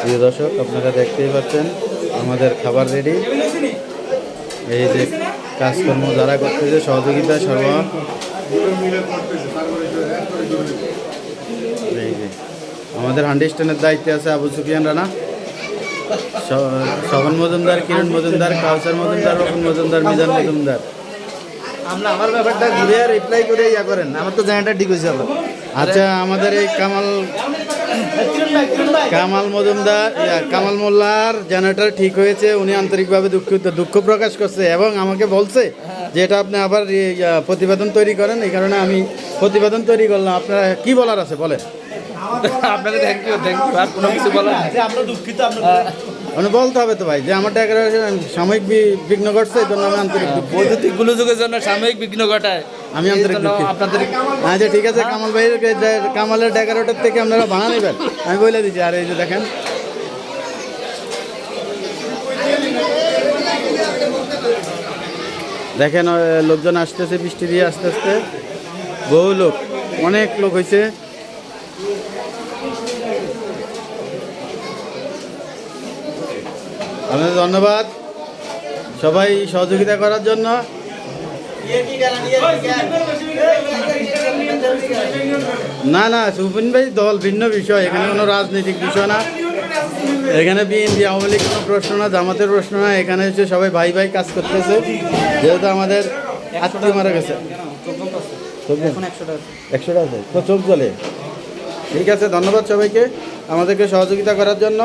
প্রিয় দর্শক, আপনারা দেখতেই পাচ্ছেন, আমাদের খাবার রেডি। এই যে কাজকর্ম যারা করতেছে, সহযোগিতা সর্ব এই যে, আমাদের হান্ডি স্ট্যান্ডের দায়িত্বে আছে আবু সুফিয়ান রানা শবন মজুমদার, কিরণ মজুমদার, কাউসার মজুমদার রকম মজুমদার, মিজান মজুমদার। আমরা আমার ব্যাপারটা ঘুরে রিপ্লাই করে ইয়া করেন, আমার তো জায়গাটা ঠিক হয়েছে আচ্ছা আমাদের এই কামাল কামাল মজুমদার কামাল মোল্লার জেনারেটর ঠিক হয়েছে উনি আন্তরিকভাবে দুঃখিত দুঃখ প্রকাশ করছে এবং আমাকে বলছে যে এটা আপনি আবার প্রতিবেদন তৈরি করেন এই কারণে আমি প্রতিবেদন তৈরি করলাম আপনার কি বলার আছে বলেন আপনাকে থ্যাংক ইউ থ্যাংক ইউ আর কোনো কিছু বলার নেই। দুঃখিত মানে বলতে হবে তো ভাই যে আমার টাকা সাময়িক বি- বিঘ্ন ঘটছে এই জন্য আমি আন্তরিক। বৈদ্যুতিক গোলযোগের জন্য সাময়িক বিঘ্ন ঘটায় আমি আন্তরিক দুঃখিত। আপনাদের আচ্ছা ঠিক আছে কামাল ভাইয়ের কামালের ডেকারেটার থেকে আপনারা ভাড়া নেবেন। আমি বলে দিচ্ছি আর এই যে দেখেন। দেখেন লোকজন আসতেছে বৃষ্টি দিয়ে আস্তে আস্তে। বহু লোক অনেক লোক হয়েছে আপনাদের ধন্যবাদ। সবাই সহযোগিতা করার জন্য। না না, সুপিন ভাই দল ভিন্ন বিষয়। এখানে কোনো রাজনৈতিক বিষয় না। এখানে বিএনপি, আওয়ামী লীগ কোনো প্রশ্ন না, জামাতের প্রশ্ন না। এখানে হচ্ছে সবাই ভাই ভাই কাজ করতেছে। যেহেতু আমাদের আত্মীয় মারা গেছে। আছে। তো চোখ জ্বলে। ঠিক আছে, ধন্যবাদ সবাইকে। আমাদেরকে সহযোগিতা করার জন্য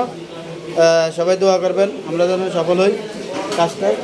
সবাই দোয়া করবেন। আমরা যেন সফল হই। কাজটায়